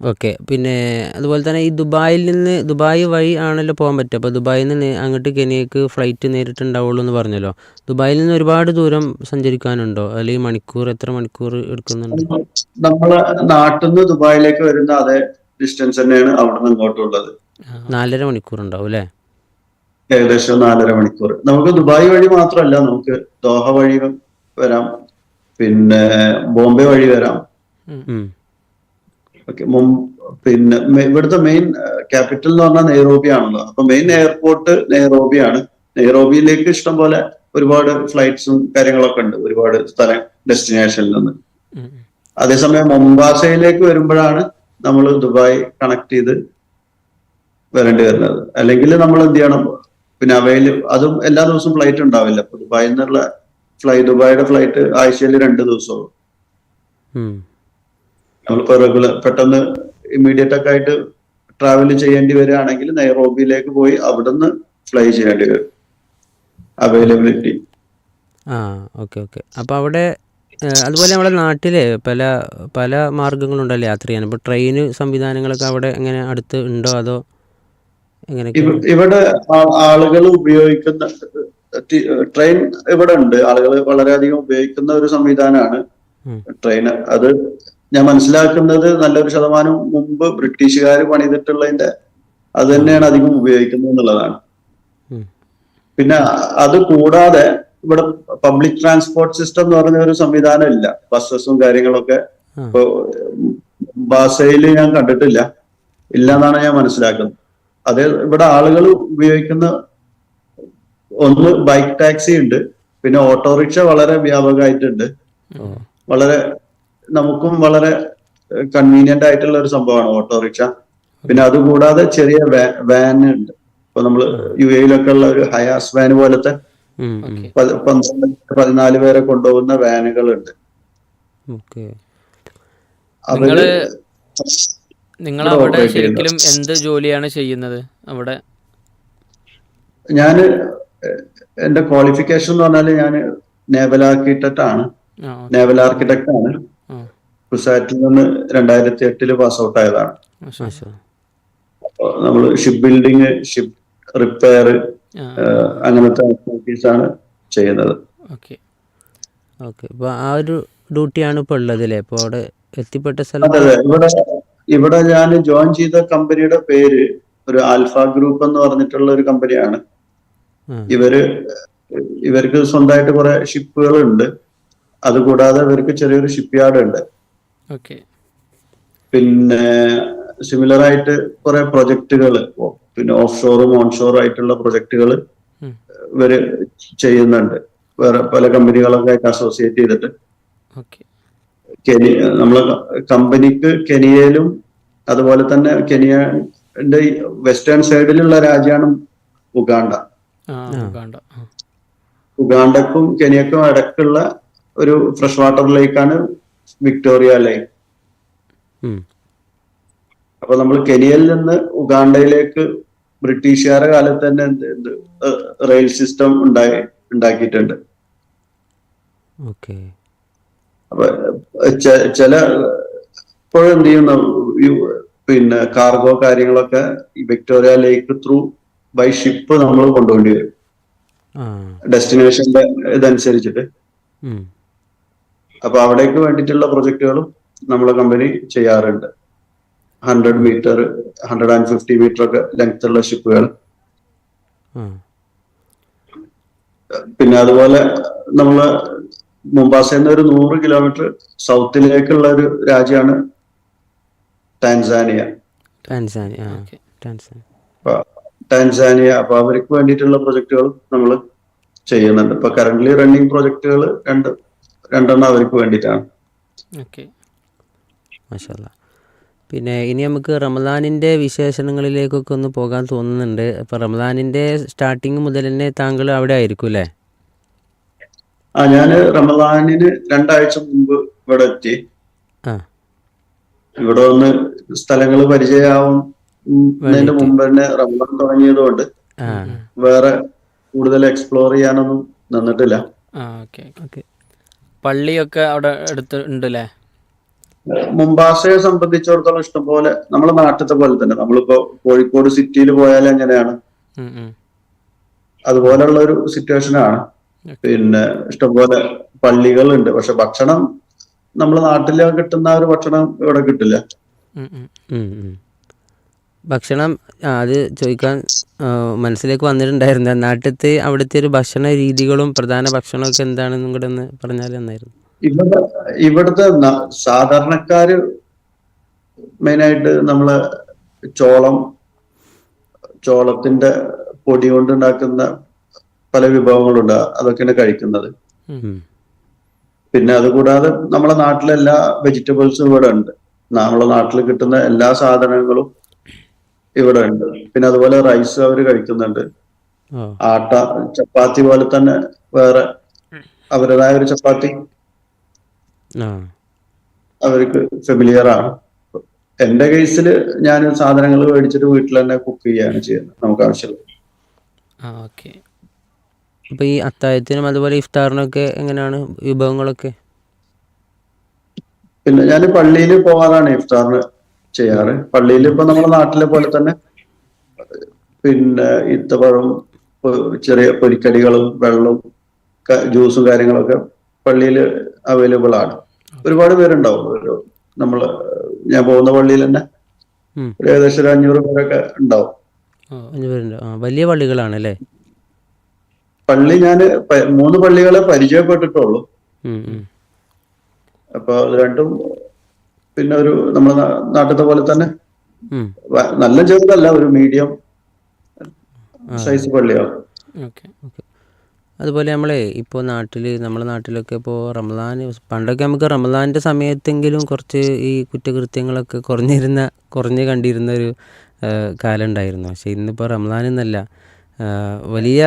ഓക്കെ. പിന്നെ അതുപോലെ തന്നെ ഈ ദുബായിൽ നിന്ന് ദുബായ് വഴി ആണല്ലോ പോകാൻ പറ്റുക. അപ്പോൾ ദുബായിൽ നിന്ന് അങ്ങോട്ട് കെനിയക്ക് ഫ്ലൈറ്റ് നേരിട്ട് ഉണ്ടാവുള്ളൂ എന്ന് പറഞ്ഞല്ലോ. ദുബായിൽ നിന്ന് ഒരുപാട് ദൂരം സഞ്ചരിക്കാനുണ്ടോ? അല്ലെങ്കിൽ മണിക്കൂർ എത്ര മണിക്കൂർ എടുക്കുന്നുണ്ട്? നമ്മളെ നാട്ടിൽ നിന്ന് ദുബായിലേക്ക് വരുന്ന അതേ ഡിസ്റ്റൻസ് തന്നെയാണ് അവിടെ നിന്ന് ഇങ്ങോട്ടുള്ളത്. നാലര മണിക്കൂർ ഉണ്ടാവും അല്ലേ ഏകദേശം നാലര മണിക്കൂർ. നമുക്ക് ദുബായ് വഴി മാത്രമല്ല നമുക്ക് ദോഹ വഴി വരാം പിന്നെ ബോംബെ വഴി വരാം. ഓക്കെ പിന്നെ ഇവിടുത്തെ മെയിൻ ക്യാപിറ്റൽ എന്ന് പറഞ്ഞാൽ നെയ്റോബി ആണല്ലോ. അപ്പൊ മെയിൻ എയർപോർട്ട് നെയ്റോബിയാണ് നെയ്റോബിയിലേക്ക് ഇഷ്ടം പോലെ ഒരുപാട് ഫ്ലൈറ്റ്സും കാര്യങ്ങളൊക്കെ ഉണ്ട് ഒരുപാട് സ്ഥലം ഡെസ്റ്റിനേഷനിൽ നിന്ന്. അതേസമയം മൊംബാസയിലേക്ക് വരുമ്പോഴാണ് നമ്മൾ ദുബായ് കണക്ട് ചെയ്ത് വരേണ്ടി വരുന്നത്. അല്ലെങ്കിൽ നമ്മൾ എന്ത് ചെയ്യണം? പിന്നെ അവയിൽ അതും എല്ലാ ദിവസവും ഫ്ലൈറ്റ് ഉണ്ടാവില്ല. ഇപ്പൊ ദുബായിൽ നിന്നുള്ള ഫ്ലൈ ദുബായിയുടെ ഫ്ലൈറ്റ് ആഴ്ചയിൽ രണ്ട് ദിവസവും. നമ്മളിപ്പോ റെഗുലർ പെട്ടെന്ന് ഇമ്മീഡിയറ്റ് ഒക്കെ ആയിട്ട് ട്രാവൽ ചെയ്യേണ്ടി വരികയാണെങ്കിൽ നൈറോബിയിലേക്ക് പോയി അവിടുന്ന് ഫ്ലൈ ചെയ്യേണ്ടി വരും. അവൈലബിലിറ്റി ആ ഓക്കെ ഓക്കെ അപ്പോൾ അവിടെ അതുപോലെ നമ്മുടെ നാട്ടിൽ പല പല മാർഗങ്ങളുണ്ടല്ലോ യാത്ര ചെയ്യാൻ? ഇപ്പോൾ ട്രെയിൻ സംവിധാനങ്ങളൊക്കെ അവിടെ എങ്ങനെ അടുത്ത് ഉണ്ടോ അതോ ഇവിടെ ആളുകൾ ഉപയോഗിക്കുന്ന ട്രെയിൻ ഇവിടെ ഉണ്ട് ആളുകൾ വളരെയധികം ഉപയോഗിക്കുന്ന ഒരു സംവിധാനമാണ് ട്രെയിന് ട്രെയിൻ അത് ഞാൻ മനസ്സിലാക്കുന്നത് നല്ലൊരു ശതമാനം മുമ്പ് ബ്രിട്ടീഷുകാർ പണിതിട്ടുള്ളതിന്റെ അത് തന്നെയാണ് അധികം ഉപയോഗിക്കുന്നത് എന്നുള്ളതാണ് പിന്നെ അത് കൂടാതെ ഇവിടെ പബ്ലിക് ട്രാൻസ്പോർട്ട് സിസ്റ്റം എന്ന് പറഞ്ഞ ഒരു സംവിധാനം ഇല്ല ബസ്സസും കാര്യങ്ങളൊക്കെ. ഇപ്പൊ ബാസയിൽ ഞാൻ കണ്ടിട്ടില്ല ഇല്ലെന്നാണ് ഞാൻ മനസ്സിലാക്കുന്നത് അത് ഇവിടെ ആളുകൾ ഉപയോഗിക്കുന്ന ഒന്ന് ബൈക്ക് ടാക്സി ഉണ്ട്. പിന്നെ ഓട്ടോറിക്ഷ വളരെ വ്യാപകമായിട്ടുണ്ട്. വളരെ നമുക്കും വളരെ കൺവീനിയന്റ് ആയിട്ടുള്ള ഒരു സംഭവമാണ് ഓട്ടോറിക്ഷ പിന്നെ അതുകൂടാതെ ചെറിയ വാൻ ഉണ്ട്. ഇപ്പൊ നമ്മൾ യു എയിലൊക്കെ ഉള്ള ഒരു ഹയാസ് വാൻ പോലത്തെ പന്ത്രണ്ട് പതിനാല് പേരെ കൊണ്ടുപോകുന്ന വാനുകളുണ്ട് ഉണ്ട് അവർ നിങ്ങൾ നിങ്ങൾ അവിടെ ശരിക്കും എന്ത് ജോലിയാണ് ചെയ്യുന്നത് അവിടെ? ഞാൻ എന്റെ ക്വാളിഫിക്കേഷൻ എന്ന് പറഞ്ഞാൽ ഞാൻ നേവൽ ആർക്കിടെക്ട് ആണ്. നേവൽ ആർക്കിടെക്ട് ആണ്. കുസാറ്റിൽ നിന്ന് രണ്ടായിരത്തി എട്ടിൽ പാസ് ഔട്ട് ആയതാണ് നമ്മൾ ഷിപ്പ് ബിൽഡിങ് ഷിപ്പ് റിപ്പയർ അങ്ങനത്തെ ആക്ടിവിറ്റീസ് ആണ് ചെയ്യുന്നത്. ഓക്കെ. ഓക്കെ. അപ്പോൾ ആ ഒരു ഡ്യൂട്ടിയാണ് ഇപ്പോൾ ഉള്ളത് അല്ലേ അപ്പോൾ അവിടെ എത്തിപ്പെട്ട അതെ ഇവിടെ ഞാൻ ജോയിൻ ചെയ്ത കമ്പനിയുടെ പേര് ഒരു ആൽഫ ഗ്രൂപ്പ് എന്ന് പറഞ്ഞിട്ടുള്ള ഒരു കമ്പനിയാണ്. ഇവർ ഇവർക്ക് സ്വന്തമായിട്ട് കുറെ ഷിപ്പുകൾ ഉണ്ട് അതുകൂടാതെ ഇവർക്ക് ചെറിയൊരു ഷിപ്പ് യാർഡ് ഉണ്ട് ഓക്കെ. പിന്നെ സിമിലർ ആയിട്ട് കുറെ പ്രൊജക്ടുകൾ പിന്നെ ഓഫ് ഷോറും ഓൺ ഷോറും ആയിട്ടുള്ള പ്രൊജക്ടുകൾ. ഇവർ ചെയ്യുന്നുണ്ട്. വേറെ പല കമ്പനികളൊക്കെ ആയിട്ട് അസോസിയേറ്റ് ചെയ്തിട്ട്. ഓക്കെ. കെനി നമ്മളെ കമ്പനിക്ക് കെനിയയിലും അതുപോലെ തന്നെ കെനിയന്റെ വെസ്റ്റേൺ സൈഡിലുള്ള രാജ്യമാണ് ഉഗാണ്ട. ഉഗാണ്ടക്കും കെനിയക്കും ഇടക്കുള്ള ഒരു ഫ്രഷ് വാട്ടർ ലേക്കാണ് വിക്ടോറിയ ലേക്ക്. അപ്പൊ നമ്മൾ കെനിയയിൽ നിന്ന് ഉഗാണ്ടയിലേക്ക് ബ്രിട്ടീഷുകാരുടെ കാലത്ത് തന്നെ റെയിൽ സിസ്റ്റം ഉണ്ടായി ഉണ്ടാക്കിയിട്ടുണ്ട്. അപ്പൊ ചില ഇപ്പോഴും എന്ത് ചെയ്യുന്ന പിന്നെ കാർഗോ കാര്യങ്ങളൊക്കെ ഈ Victoria lake through by ship നമ്മൾ കൊണ്ടുപോകേണ്ടി വരും. ഡെസ്റ്റിനേഷന്റെ ഇതനുസരിച്ചിട്ട്. അപ്പൊ അവിടേക്ക് വേണ്ടിയിട്ടുള്ള പ്രൊജക്ടുകളും നമ്മളെ കമ്പനി ചെയ്യാറുണ്ട്. Hundred metre hundred and fifty metre ഒക്കെ ലെങ്ത് ഉള്ള ഷിപ്പുകൾ പിന്നെ അതുപോലെ നമ്മൾ മുംബാസയിൽ നിന്ന് ഒരു നൂറ് കിലോമീറ്റർ സൗത്തിലേക്കുള്ള ഒരു രാജ്യമാണ് ടാൻസാനിയ. Tanzania Tanzania. അപ്പൊ അവർക്ക് വേണ്ടിയിട്ടുള്ള പ്രൊജക്ടുകൾ നമ്മൾ ചെയ്യുന്നുണ്ട്. ഇപ്പൊ കറന്റ് റണ്ണിങ് പ്രൊജക്ടുകൾ രണ്ട് രണ്ടെണ്ണം അവർക്ക് വേണ്ടിയിട്ടാണ്. പിന്നെ ഇനി നമുക്ക് റമദാനിന്റെ വിശേഷണങ്ങളിലേക്കൊക്കെ ഒന്ന് പോകാൻ തോന്നുന്നുണ്ട്. അപ്പോൾ റമദാനിന്റെ സ്റ്റാർട്ടിങ് മുതൽ തന്നെ താങ്കൾ അവിടെ ആയിരിക്കും അല്ലേ? ആ ഞാൻ റമദാനിന് രണ്ടാഴ്ച മുമ്പ് ഇവിടെ എത്തി. ഇവിടെ വന്ന് സ്ഥലങ്ങൾ പരിചയമാവുന്നതിന്. മുമ്പ് തന്നെ റമദാൻ തുടങ്ങിയതുകൊണ്ട് കൊണ്ട് വേറെ കൂടുതൽ എക്സ്പ്ലോർ ചെയ്യാനൊന്നും നിന്നിട്ടില്ല. പള്ളിയൊക്കെ അവിടെ എടുത്തിട്ടുണ്ടല്ലേ മുംബാസയെ സംബന്ധിച്ചിടത്തോളം ഇഷ്ടംപോലെ നമ്മളെ നാട്ടിലത്തെ പോലെ തന്നെ. നമ്മളിപ്പോ കോഴിക്കോട് സിറ്റിയിൽ പോയാൽ എങ്ങനെയാണ്. അതുപോലെയുള്ള ഒരു സിറ്റുവേഷൻ ആണ്. പിന്നെ ഇഷ്ടംപോലെ പള്ളികളുണ്ട്. പക്ഷെ ഭക്ഷണം നമ്മളെ നാട്ടിൽ കിട്ടുന്ന ആ ഒരു ഭക്ഷണം ഇവിടെ കിട്ടില്ല. ഭക്ഷണം അത് ചോദിക്കാൻ മനസ്സിലേക്ക് വന്നിട്ടുണ്ടായിരുന്നു. നാട്ടിലത്തെ അവിടുത്തെ ഒരു ഭക്ഷണ രീതികളും പ്രധാന ഭക്ഷണമൊക്കെ എന്താണെന്നും കൂടെ ഒന്ന് പറഞ്ഞാൽ നന്നായിരുന്നു. ഇവിടെ ഇവിടുത്തെ സാധാരണക്കാർ സാധാരണക്കാര് മെയിനായിട്ട് നമ്മൾ ചോളം ചോളത്തിന്റെ പൊടി കൊണ്ട് ഉണ്ടാക്കുന്ന പല വിഭവങ്ങളുണ്ട് അതൊക്കെയാണ് കഴിക്കുന്നത്. പിന്നെ അതുകൂടാതെ നമ്മളെ നാട്ടിലെ എല്ലാ വെജിറ്റബിൾസും ഇവിടെ ഉണ്ട്. നമ്മളെ നാട്ടിൽ കിട്ടുന്ന എല്ലാ സാധനങ്ങളും ഇവിടെ ഉണ്ട്. പിന്നെ അതുപോലെ റൈസ് അവർ കഴിക്കുന്നുണ്ട്. ആട്ട ചപ്പാത്തി പോലെ തന്നെ വേറെ അവരുടേതായ ഒരു ചപ്പാത്തി അവർക്ക് ഫെമിലിയർ ആണ്. എന്റെ കേസിൽ ഞാൻ സാധനങ്ങൾ മേടിച്ചിട്ട് വീട്ടിൽ തന്നെ കുക്ക് ചെയ്യാണ് ചെയ്യുന്നത്. നമുക്ക് ആവശ്യമുള്ളത്. അപ്പോൾ ഈ അത്തായത്തിനും അതുപോലെ ഇഫ്താറിനൊക്കെ എങ്ങനെയാണ് വിഭവങ്ങളൊക്കെ? പിന്നെ ഞാൻ പള്ളിയിൽ പോകാറാണ് ഇഫ്താറിന് ചെയ്യാറ്. പള്ളിയിൽ ഇപ്പൊ നമ്മുടെ നാട്ടിലെ പോലെ തന്നെ പിന്നെ ഇത്തപ്പഴം ചെറിയ പൊരിക്കടികളും വെള്ളവും ജ്യൂസും കാര്യങ്ങളൊക്കെ പള്ളിയിൽ അവൈലബിൾ ആണ്. ഒരുപാട് പേരുണ്ടാവും. ഒരു നമ്മൾ ഞാൻ പോകുന്ന പള്ളിയിൽ തന്നെ ഏകദേശം ഒരു അഞ്ഞൂറ് പേരൊക്കെ ഉണ്ടാവും. വലിയ പള്ളികളാണ് അല്ലേ പള്ളി ഞാൻ മൂന്ന് പള്ളികളെ പരിചയപ്പെട്ടിട്ടുള്ളൂ. അപ്പൊ രണ്ടും പിന്നെ ഒരു നമ്മുടെ നാട്ടിലത്തെ പോലെ തന്നെ നല്ല ചെറുതല്ല ഒരു മീഡിയം സൈസ് പള്ളിയാണ് അതുപോലെ നമ്മളെ ഇപ്പോൾ നാട്ടിൽ നമ്മുടെ നാട്ടിലൊക്കെ ഇപ്പോൾ റമദാൻ പണ്ടൊക്കെ നമുക്ക് റമദാന്റെ സമയത്തെങ്കിലും കുറച്ച് ഈ കുറ്റകൃത്യങ്ങളൊക്കെ കുറഞ്ഞിരുന്ന കുറഞ്ഞ് കണ്ടിരുന്ന ഒരു കാലം ഉണ്ടായിരുന്നു. പക്ഷേ ഇന്നിപ്പോൾ റമദാൻ എന്നല്ല വലിയ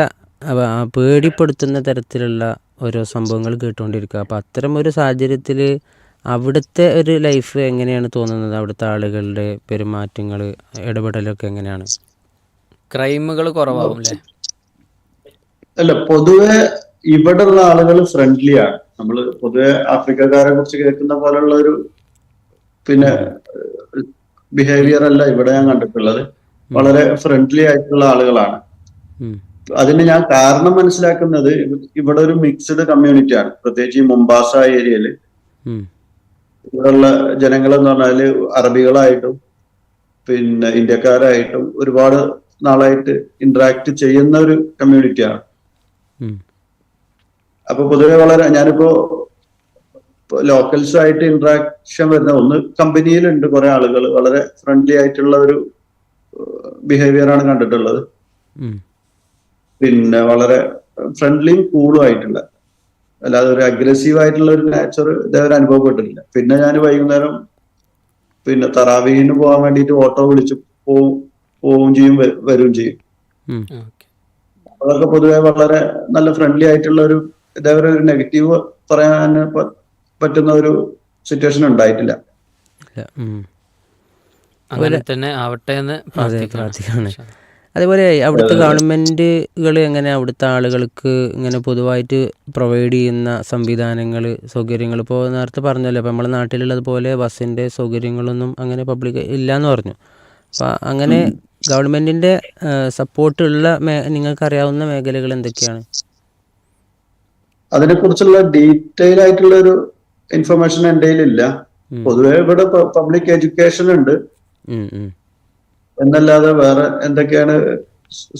പേടിപ്പെടുത്തുന്ന തരത്തിലുള്ള ഓരോ സംഭവങ്ങൾ കേട്ടുകൊണ്ടിരിക്കുക. അപ്പോൾ അത്തരം ഒരു സാഹചര്യത്തിൽ അവിടുത്തെ ഒരു ലൈഫ് എങ്ങനെയാണ് തോന്നുന്നത്? അവിടുത്തെ ആളുകളുടെ പെരുമാറ്റങ്ങൾ ഇടപെടലൊക്കെ എങ്ങനെയാണ്? ക്രൈമുകൾ കുറവാകും അല്ലേ അല്ല പൊതുവെ ഇവിടെ ഉള്ള ആളുകൾ ഫ്രണ്ട്ലി ആണ് നമ്മൾ പൊതുവെ ആഫ്രിക്കക്കാരെ കുറിച്ച് കേൾക്കുന്ന പോലുള്ള ഒരു പിന്നെ ബിഹേവിയർ അല്ല ഇവിടെ ഞാൻ കണ്ടിട്ടുള്ളത്. വളരെ ഫ്രണ്ട്ലി ആയിട്ടുള്ള ആളുകളാണ്. അതിന് ഞാൻ കാരണം മനസ്സിലാക്കുന്നത് ഇവ- ഇവിടെ ഒരു മിക്സ്ഡ് കമ്മ്യൂണിറ്റി ആണ്. പ്രത്യേകിച്ച് ഈ മുംബാസ ഏരിയയിൽ. ഇവിടെയുള്ള ജനങ്ങൾ എന്ന് പറഞ്ഞാൽ അറബികളായിട്ടും പിന്നെ ഇന്ത്യക്കാരായിട്ടും ഒരുപാട് നാളായിട്ട് ഇന്ററാക്ട് ചെയ്യുന്ന ഒരു കമ്മ്യൂണിറ്റിയാണ് ആണ്. അപ്പൊ പൊതുവെ വളരെ ഞാനിപ്പോ ലോക്കൽസ് ആയിട്ട് ഇന്ററാക്ഷൻ വരുന്ന ഒന്ന് കമ്പനിയിലുണ്ട് കുറെ ആളുകൾ വളരെ ഫ്രണ്ട്ലി ആയിട്ടുള്ള ഒരു ബിഹേവിയർ ആണ് കണ്ടിട്ടുള്ളത്. പിന്നെ വളരെ ഫ്രണ്ട്ലിയും കൂളും ആയിട്ടുള്ള. അല്ലാതെ ഒരു അഗ്രസീവ് ആയിട്ടുള്ള ഒരു നാച്ചർ ഇതേവരെ അനുഭവപ്പെട്ടിട്ടില്ല. പിന്നെ ഞാൻ വൈകുന്നേരം പിന്നെ തറാവീഹിന് പോകാൻ വേണ്ടിയിട്ട് ഓട്ടോ വിളിച്ച് പോവും പോവുകയും ചെയ്യും. വരുകയും ചെയ്യും അതൊക്കെ പൊതുവെ വളരെ നല്ല ഫ്രണ്ട്ലി ആയിട്ടുള്ള ഒരു ഇതേവരെ ഒരു നെഗറ്റീവ് പറയാൻ പറ്റുന്ന ഒരു സിറ്റുവേഷൻ ഉണ്ടായിട്ടില്ല. അങ്ങനെ തന്നെ ആവട്ടെ എന്ന് അതെ പ്രാർത്ഥിക്കാണ് അതേപോലെ അവിടുത്തെ ഗവൺമെന്റുകൾ എങ്ങനെ അവിടുത്തെ ആളുകൾക്ക് ഇങ്ങനെ പൊതുവായിട്ട് പ്രൊവൈഡ് ചെയ്യുന്ന സംവിധാനങ്ങൾ സൗകര്യങ്ങൾ ഇപ്പോൾ നേരത്തെ പറഞ്ഞല്ലോ ഇപ്പോൾ നമ്മളെ നാട്ടിലുള്ളതുപോലെ ബസ്സിന്റെ സൗകര്യങ്ങളൊന്നും അങ്ങനെ പബ്ലിക് ഇല്ല എന്ന് പറഞ്ഞു. അപ്പോൾ അങ്ങനെ ഗവൺമെന്റിന്റെ സപ്പോർട്ടുള്ള മേ നിങ്ങൾക്കറിയാവുന്ന മേഖലകൾ എന്തൊക്കെയാണ്? അതിനെക്കുറിച്ചുള്ള ഡീറ്റെയിൽ ആയിട്ടുള്ള ഒരു ഇൻഫർമേഷൻ എന്റെ കയ്യിലില്ല. പൊതുവെ ഇവിടെ പബ്ലിക് എഡ്യൂക്കേഷൻ ഉണ്ട്. എന്നല്ലാതെ വേറെ എന്തൊക്കെയാണ്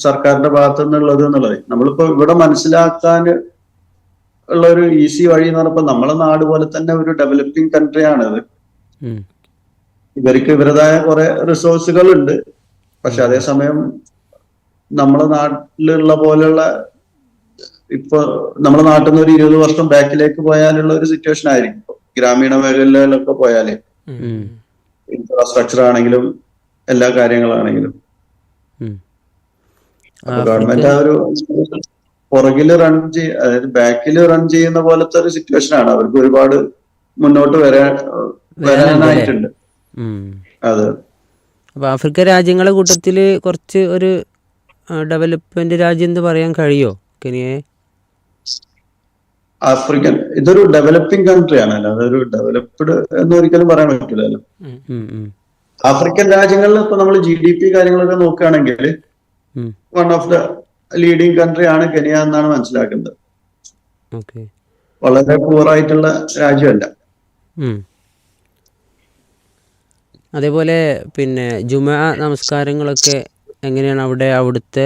സർക്കാരിന്റെ ഭാഗത്തു നിന്നുള്ളത് എന്നുള്ളത്? നമ്മളിപ്പോ ഇവിടെ മനസ്സിലാക്കാൻ ഉള്ള ഒരു ഈസി വഴി എന്ന് പറഞ്ഞപ്പോ നമ്മളെ നാട് പോലെ തന്നെ ഒരു ഡെവലപ്പിംഗ് കൺട്രി ആണത്. ഇവർക്ക് ഇവരുടേതായ കുറെ റിസോഴ്സുകൾ ഉണ്ട്. പക്ഷെ അതേസമയം നമ്മളെ നാട്ടിലുള്ള പോലെയുള്ള ഇപ്പൊ നമ്മുടെ നാട്ടിൽ നിന്ന് ഒരു ഇരുപത് വർഷം ബാക്കിലേക്ക് പോയാലുള്ള ഒരു സിറ്റുവേഷൻ ആയിരിക്കും. ഗ്രാമീണ മേഖലയിലൊക്കെ പോയാലേ. ഇൻഫ്രാസ്ട്രക്ചർ ആണെങ്കിലും എല്ലാ കാര്യങ്ങളാണെങ്കിലും. അപ്പൊ ഗവൺമെന്റ് ആ ഒരു പുറകിൽ റൺ ചെയ്യ അതായത് ബാക്കിൽ റൺ ചെയ്യുന്ന പോലത്തെ ഒരു സിറ്റുവേഷൻ ആണ്. അവർക്ക് ഒരുപാട് മുന്നോട്ട് വരാൻ വരാനായിട്ടുണ്ട്. അതെ. അപ്പോൾ ആഫ്രിക്ക രാജ്യങ്ങളെ കൂട്ടത്തിൽ കുറച്ച് ഒരു ഡെവലപ്മെന്റ് രാജ്യം എന്ന് പറയാൻ കഴിയോ കെനിയെ? ആഫ്രിക്കൻ. ഇതൊരു ഡെവലപ്പിംഗ് കൺട്രിയാണ് അല്ല അതൊരു ഡെവലപ്ഡ് എന്ന് ഒരിക്കലും പറയാൻ പറ്റില്ലല്ലോ ആഫ്രിക്കൻ രാജ്യങ്ങളിൽ ഇപ്പൊ നമ്മൾ ജി ഡി പി കാര്യങ്ങളൊക്കെ നോക്കുകയാണെങ്കിൽ one of the leading country ആണ് കെനിയ എന്നാണ് മനസ്സിലാക്കുന്നത്. വളരെ പൂർ ആയിട്ടുള്ള രാജ്യമല്ല. അതേപോലെ പിന്നെ ജുമാ നമസ്കാരങ്ങളൊക്കെ എങ്ങനെയാണ് അവിടെ അവിടുത്തെ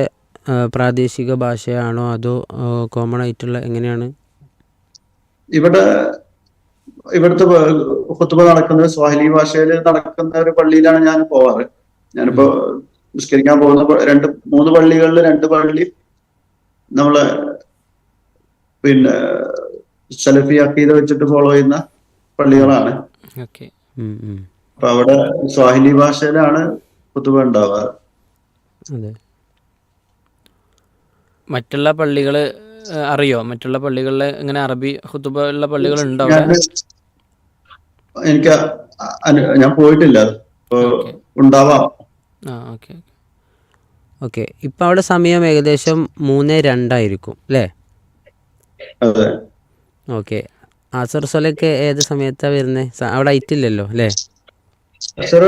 പ്രാദേശിക ഭാഷയാണോ അതോ കോമൺ ആയിട്ടുള്ള എങ്ങനെയാണ്? ഇവിടെ ഇവിടുത്തെ കുത്തുബ നടക്കുന്നത് സ്വാഹിലി ഭാഷയിൽ നടക്കുന്ന ഒരു പള്ളിയിലാണ് ഞാൻ പോവാറ്. ഞാനിപ്പോ നിസ്കരിക്കാൻ പോകുന്ന രണ്ട് മൂന്ന് പള്ളികളിൽ രണ്ട് പള്ളി നമ്മൾ പിന്നെ സലഫി അക്കീത വെച്ചിട്ട് ഫോളോ ചെയ്യുന്ന പള്ളികളാണ്. അപ്പൊ അവിടെ സ്വാഹിലി ഭാഷയിലാണ് കുത്തുബ ഉണ്ടാവാറ്. മറ്റുള്ള പള്ളികൾ അറിയോ? മറ്റുള്ള പള്ളികളിൽ ഇങ്ങനെ അറബി ഹുത്തുബ ഉള്ള പള്ളികൾ ഉണ്ടോ എനിക്ക് ഞാൻ പോയിട്ടില്ല. ഓക്കെ. ഉണ്ടാവാം. ഇപ്പം അവിടെ സമയം ഏകദേശം മൂന്ന് രണ്ടായിരിക്കും അല്ലേ ഓക്കെ. ആസർ സൊലൊക്കെ ഏത് സമയത്താ വരുന്നത് അവിടെ ആയിട്ടില്ലല്ലോ അല്ലേ സർ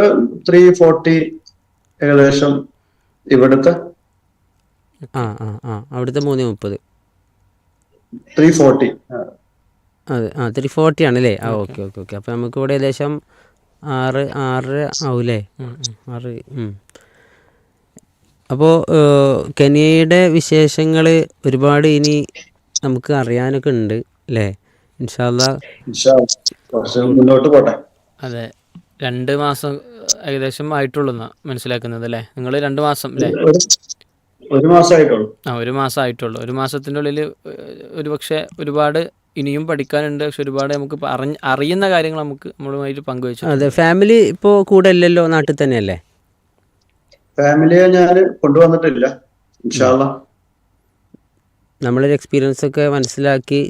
ത്രീ ഫോർട്ടി ഏകദേശം ഇവിടുത്തെ. ആ ആ ആ. അവിടുത്തെ മൂന്ന് മുപ്പത്. Three forty. അതെ. ആ ത്രീ ഫോർട്ടി ആണല്ലേ? ആ ഓക്കെ ഓക്കെ ഓക്കെ അപ്പോൾ നമുക്ക് ഇവിടെ ഏകദേശം ആറ് ആറ് ആവൂലേ. ആറ് അപ്പോൾ കെനിയയുടെ വിശേഷങ്ങൾ ഒരുപാട് ഇനി നമുക്ക് അറിയാനൊക്കെ ഉണ്ട് അല്ലേ? ഇൻഷാല്ല മുന്നോട്ട് പോട്ടെ. അതെ. രണ്ട് മാസം ഏകദേശം ആയിട്ടുള്ളൂ മനസ്സിലാക്കുന്നത് അല്ലേ? നിങ്ങൾ രണ്ട് മാസം അല്ലേ? ഒരു മാസം ആയിട്ടുള്ളൂ. ആ ഒരു മാസം ആയിട്ടുള്ളൂ. ഒരു മാസത്തിന്റെ ഉള്ളിൽ ഒരുപക്ഷെ ഒരുപാട് ഇനിയും പഠിക്കാനുണ്ട്. പക്ഷെ ഒരുപാട് നമുക്ക് അറിഞ്ഞ അറിയുന്ന കാര്യങ്ങൾ നമുക്ക് നമ്മളുമായിട്ട് പങ്കുവെച്ചു. അതെ ഫാമിലി ഇപ്പോ കൂടെ ഇല്ലല്ലോ നാട്ടിൽ തന്നെയല്ലേ? ഫാമിലിയെ ഞാൻ കൊണ്ടുവന്നിട്ടില്ല നമ്മളൊരു എക്സ്പീരിയൻസ് ഒക്കെ മനസ്സിലാക്കി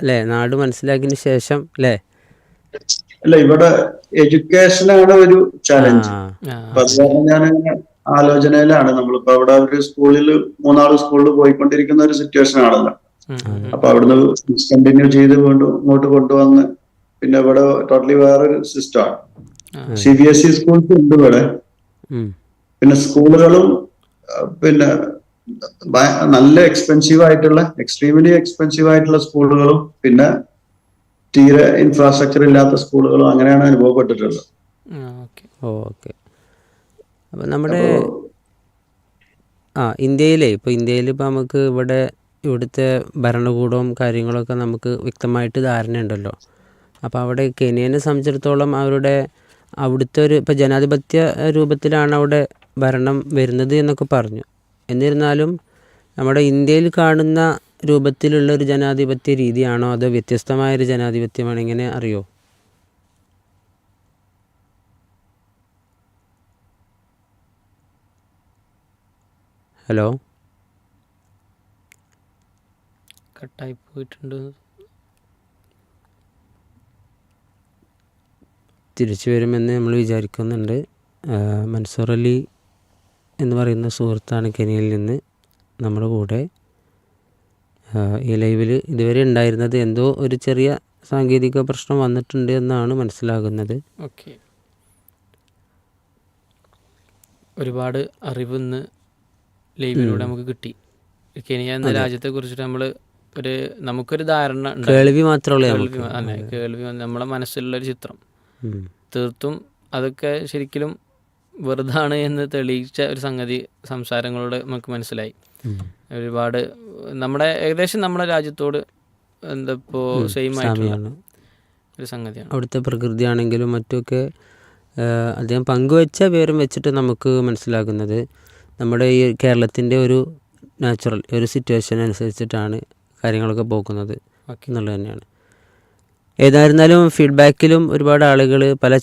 അല്ലേ? നാട് മനസ്സിലാക്കിയതിന് ശേഷം അല്ലേ? അല്ല ഇവിടെ എഡ്യൂക്കേഷൻ ആണ് ഒരു ചാലഞ്ച് ഞാൻ ആലോചനയിലാണ്. നമ്മളിപ്പോ അവിടെ ഒരു സ്കൂളിൽ മൂന്നാൽ സ്കൂളിൽ പോയിക്കൊണ്ടിരിക്കുന്ന ഒരു സിറ്റുവേഷൻ ആണല്ലോ. അപ്പൊ അവിടുന്ന് ഡിസ്കണ്ടിന്യൂ ചെയ്ത് വീണ്ടും ഇങ്ങോട്ട് കൊണ്ടുവന്ന് പിന്നെ ഇവിടെ ടോട്ടലി വേറൊരു സിസ്റ്റമാണ്. C B S E schools ഉണ്ട് ഇവിടെ. പിന്നെ സ്കൂളുകളും പിന്നെ നല്ല എക്സ്പെൻസീവ് ആയിട്ടുള്ള എക്സ്ട്രീംലി എക്സ്പെൻസീവ് ആയിട്ടുള്ള സ്കൂളുകളും പിന്നെ തീരെ ഇൻഫ്രാസ്ട്രക്ചർ ഇല്ലാത്ത സ്കൂളുകളും അങ്ങനെയാണ് അനുഭവപ്പെട്ടിട്ടുള്ളത്. ഓക്കെ. അപ്പൊ നമ്മുടെ ആ ഇന്ത്യയിലെ ഇപ്പൊ ഇന്ത്യയിൽ ഇപ്പൊ നമുക്ക് ഇവിടെ ഇവിടുത്തെ ഭരണകൂടവും കാര്യങ്ങളൊക്കെ നമുക്ക് വ്യക്തമായിട്ട് ധാരണയുണ്ടല്ലോ. അപ്പോൾ അവിടെ കെനിയനെ സംബന്ധിച്ചിടത്തോളം അവരുടെ അവിടുത്തെ ഒരു ഇപ്പോൾ ജനാധിപത്യ രൂപത്തിലാണ് അവിടെ ഭരണം വരുന്നത് എന്നൊക്കെ പറഞ്ഞു. എന്നിരുന്നാലും നമ്മുടെ ഇന്ത്യയിൽ കാണുന്ന രൂപത്തിലുള്ള ഒരു ജനാധിപത്യ രീതിയാണോ അതോ വ്യത്യസ്തമായൊരു ജനാധിപത്യമാണ് എങ്ങനെ അറിയോ? ഹലോ? കട്ടായി പോയിട്ടുണ്ട്. തിരിച്ചു വരുമെന്ന് നമ്മൾ വിചാരിക്കുന്നുണ്ട്. മൻസൂർ അലി എന്ന് പറയുന്ന സുഹൃത്താണ് കെനിയിൽ നിന്ന് നമ്മുടെ കൂടെ. ഈ ലൈവിൽ ഇതുവരെ ഉണ്ടായിരുന്നത് എന്തോ ഒരു ചെറിയ സാങ്കേതിക പ്രശ്നം വന്നിട്ടുണ്ട് എന്നാണ് മനസ്സിലാകുന്നത്. ഓക്കെ. ഒരുപാട് അറിവ് ഇന്ന് ലൈവിലൂടെ നമുക്ക് കിട്ടി. കെനിയ എന്ന രാജ്യത്തെ കുറിച്ചിട്ട് നമ്മൾ ഒരു നമുക്കൊരു ധാരണ കേൾവി മാത്രമേ അതെ കേൾവി നമ്മുടെ നമ്മളെ മനസ്സിലുള്ള ഒരു ചിത്രം. തീർത്തും അതൊക്കെ ശരിക്കും വെറുതാണ് എന്ന് തെളിയിച്ച ഒരു സംഗതി സംസാരങ്ങളോട് നമുക്ക് മനസ്സിലായി. ഒരുപാട് നമ്മുടെ ഏകദേശം നമ്മുടെ രാജ്യത്തോട് എന്താ ഇപ്പോ സെയിം ആയിട്ടുള്ള ഒരു സംഗതിയാണ്. അവിടുത്തെ പ്രകൃതിയാണെങ്കിലും മറ്റുമൊക്കെ ആ, അദ്ദേഹം പങ്കുവച്ച വിവരം വെച്ചിട്ട് നമുക്ക് മനസ്സിലാക്കുന്നത് നമ്മുടെ ഈ കേരളത്തിന്റെ ഒരു നാച്ചുറൽ ഒരു സിറ്റുവേഷൻ അനുസരിച്ചിട്ടാണ് കാര്യങ്ങളൊക്കെ പോകുന്നത് ഓക്കെ. എന്നുള്ളത് തന്നെയാണ്. ഏതായിരുന്നാലും ഫീഡ്ബാക്കിലും ഒരുപാട് ആളുകൾ പല